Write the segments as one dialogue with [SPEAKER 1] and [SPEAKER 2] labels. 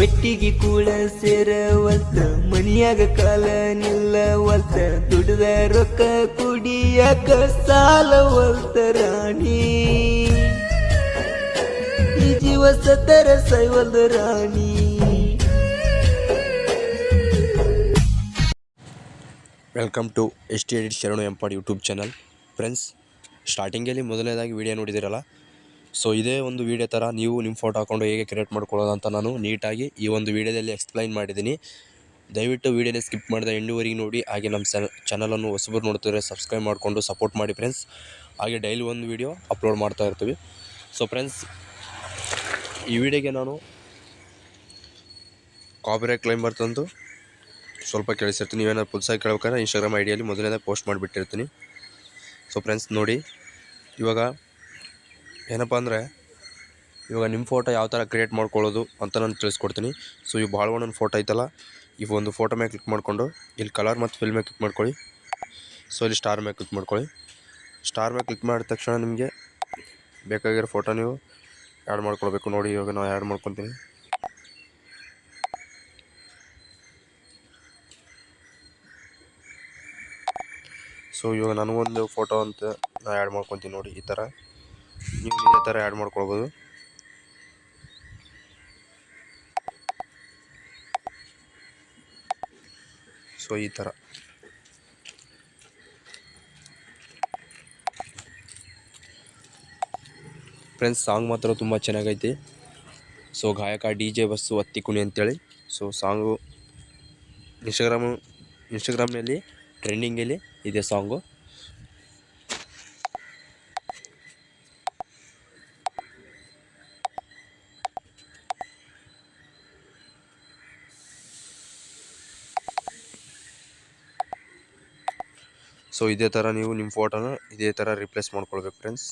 [SPEAKER 1] ಒಟ್ಟಿಗೆ ಕೂಡ ಸೇರವಲ್ತ, ಮನಿಯಾಗ ಕಾಲ ನಿಲ್ಲವಲ್ತ, ದುಡ್ದ ರೊಕ್ಕ ಕುಡಿಯಾಕ ಸಾಲವಲ್ತ ರಾಣಿ. ಈ ಜೀವ ಸತರ ಸೈವಲ್ದ ರಾಣಿ.
[SPEAKER 2] Welcome to S T edit ಶರಣು ಎಂಪಾಡ್ ಯೂಟ್ಯೂಬ್ ಚಾನಲ್. ಫ್ರೆಂಡ್ಸ್ ಸ್ಟಾರ್ಟಿಂಗಲ್ಲಿ ಮೊದಲನೇದಾಗಿ ವಿಡಿಯೋ ನೋಡಿದಿರಲ್ಲ ಸೊ ಇದೇ ಒಂದು ವಿಡಿಯೋ ಥರ ನೀವು ನಿಮ್ಮ ಫೋಟೋ ಹಾಕೊಂಡು ಹೇಗೆ ಕ್ರಿಯೇಟ್ ಮಾಡ್ಕೊಳ್ಳೋದು ಅಂತ ನಾನು ನೀಟಾಗಿ ಈ ಒಂದು ವಿಡಿಯೋದಲ್ಲಿ ಎಕ್ಸ್ಪ್ಲೈನ್ ಮಾಡಿದ್ದೀನಿ. ದಯವಿಟ್ಟು ವೀಡಿಯೋನ ಸ್ಕಿಪ್ ಮಾಡಿದ ಎಂಡುವರೆಗೆ ನೋಡಿ. ಹಾಗೆ ನಮ್ಮ ಚಾನ ಚಾನಲನ್ನು ಹೊಸಬರು ನೋಡ್ತಿದ್ರೆ ಸಬ್ಸ್ಕ್ರೈಬ್ ಮಾಡಿಕೊಂಡು ಸಪೋರ್ಟ್ ಮಾಡಿ ಫ್ರೆಂಡ್ಸ್ ಹಾಗೆ ಡೈಲಿ ಒಂದು ವಿಡಿಯೋ ಅಪ್ಲೋಡ್ ಮಾಡ್ತಾ ಇರ್ತೀವಿ. ಸೊ ಫ್ರೆಂಡ್ಸ್ ಈ ವಿಡಿಯೋಗೆ ನಾನು ಕಾಪಿರೈಟ್ ಕ್ಲೈಮ್ ಬರ್ತಂದು ಸ್ವಲ್ಪ ಕೇಳಿಸಿರ್ತೀನಿ. ನೀವೇನಾದ್ರು ಪುಲ್ಸಾಗಿ ಕೇಳ್ಬೇಕಾದ್ರೆ ಇನ್ಸ್ಟಾಗ್ರಾಮ್ ಐಡಿಯಲ್ಲಿ ಮೊದಲೇ ಪೋಸ್ಟ್ ಮಾಡಿಬಿಟ್ಟಿರ್ತೀನಿ. ಸೊ ಫ್ರೆಂಡ್ಸ್ ನೋಡಿ. ಇವಾಗ ಏನಪ್ಪ ಅಂದರೆ, ಇವಾಗ ನಿಮ್ಮ ಫೋಟೋ ಯಾವ ಥರ ಕ್ರಿಯೇಟ್ ಮಾಡ್ಕೊಳ್ಳೋದು ಅಂತ ನಾನು ತಿಳಿಸ್ಕೊಡ್ತೀನಿ. ಸೊ ಇವು ಭಾಳ ಒಂದೊಂದು ಫೋಟೋ ಐತಲ್ಲ, ಇವು ಒಂದು ಫೋಟೋ ಮೇಲೆ ಕ್ಲಿಕ್ ಮಾಡಿಕೊಂಡು, ಇಲ್ಲಿ ಕಲರ್ ಮತ್ತು ಫಿಲ್ ಮೇಲೆ ಕ್ಲಿಕ್ ಮಾಡ್ಕೊಳ್ಳಿ. ಸೊ ಇಲ್ಲಿ ಸ್ಟಾರ್ ಮೇಲೆ ಕ್ಲಿಕ್ ಮಾಡ್ಕೊಳ್ಳಿ. ಸ್ಟಾರ್ ಮೇಲೆ ಕ್ಲಿಕ್ ಮಾಡಿದ ತಕ್ಷಣ ನಿಮಗೆ ಬೇಕಾಗಿರೋ ಫೋಟೋ ನೀವು ಆ್ಯಡ್ ಮಾಡ್ಕೊಳ್ಬೇಕು. ನೋಡಿ, ಇವಾಗ ನಾವು ಆ್ಯಡ್ ಮಾಡ್ಕೊತೀನಿ. ಸೊ ಇವಾಗ ನನಗೊಂದು ಫೋಟೋ ಅಂತ ನಾನು ಆ್ಯಡ್ ಮಾಡ್ಕೊತೀನಿ ನೋಡಿ, ಈ ಥರ ನೀವು ಇದೇ ಥರ ಆ್ಯಡ್ ಮಾಡ್ಕೊಳ್ಬೋದು. ಸೊ ಈ ಥರ. ಫ್ರೆಂಡ್ಸ್ ಸಾಂಗ್ ಮಾತ್ರ ತುಂಬ ಚೆನ್ನಾಗೈತಿ. ಸೊ ಗಾಯಕ ಡಿ ಜೆ ಬಸ್ಸು ಹತ್ತಿ ಕುಣಿ ಅಂತೇಳಿ. ಸೊ ಸಾಂಗು ಇನ್ಸ್ಟಾಗ್ರಾಮು ಇನ್ಸ್ಟಾಗ್ರಾಮ್ನಲ್ಲಿ ಟ್ರೆಂಡಿಂಗಲ್ಲಿ ಇದೆ ಸಾಂಗು ಸೊ ಇದೇ ಥರ ನೀವು ನಿಮ್ಮ ಫೋಟೋನ ಇದೇ ಥರ ರಿಪ್ಲೇಸ್ ಮಾಡ್ಕೊಳ್ಬೇಕು ಫ್ರೆಂಡ್ಸ್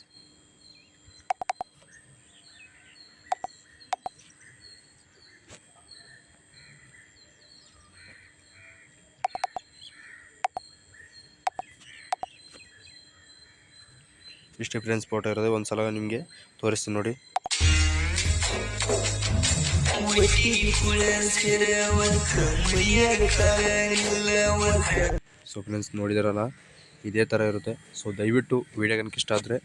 [SPEAKER 2] ಇಷ್ಟೇ ಫ್ರೆಂಡ್ಸ್ ಫೋಟೋ ಇರೋದು ಒಂದು ಸಲ ನಿಮಗೆ ತೋರಿಸ್ತೀನಿ ನೋಡಿ. ಸೊ ಫ್ರೆಂಡ್ಸ್ ನೋಡಿದಾರಲ್ಲ ಇದೇ ಥರ ಇರುತ್ತೆ. ಸೊ ದಯವಿಟ್ಟು ವೀಡಿಯೋ ಕನಕ್ಕೆ ಇಷ್ಟ ಆದರೆ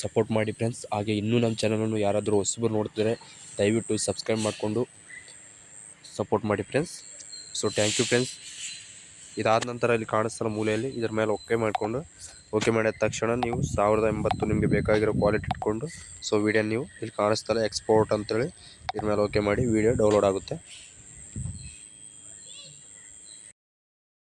[SPEAKER 2] ಸಪೋರ್ಟ್ ಮಾಡಿ ಫ್ರೆಂಡ್ಸ್ ಹಾಗೆ ಇನ್ನೂ ನಮ್ಮ ಚಾನಲನ್ನು ಯಾರಾದರೂ ಹೊಸಬರು ನೋಡ್ತಿದ್ರೆ ದಯವಿಟ್ಟು ಸಬ್ಸ್ಕ್ರೈಬ್ ಮಾಡಿಕೊಂಡು ಸಪೋರ್ಟ್ ಮಾಡಿ friends so thank you friends ಇದಾದ ನಂತರ ಇಲ್ಲಿ ಕಾಣಿಸ್ತಾರೆ ಮೂಲೆಯಲ್ಲಿ, ಇದ್ರ ಮೇಲೆ ಓಕೆ ಮಾಡಿಕೊಂಡು ಓಕೆ ಮಾಡಿದ ತಕ್ಷಣ ನೀವು ಸಾವಿರದ ಎಂಬತ್ತು ನಿಮಗೆ ಬೇಕಾಗಿರೋ ಕ್ವಾಲಿಟಿ ಇಟ್ಕೊಂಡು ಸೊ ವೀಡಿಯೋ ನೀವು ಇಲ್ಲಿ ಕಾಣಿಸ್ತಲ್ಲ ಎಕ್ಸ್ಪೋರ್ಟ್ ಅಂತೇಳಿ ಇದ್ರ ಮೇಲೆ ಓಕೆ ಮಾಡಿ ವೀಡಿಯೋ ಡೌನ್ಲೋಡ್ ಆಗುತ್ತೆ.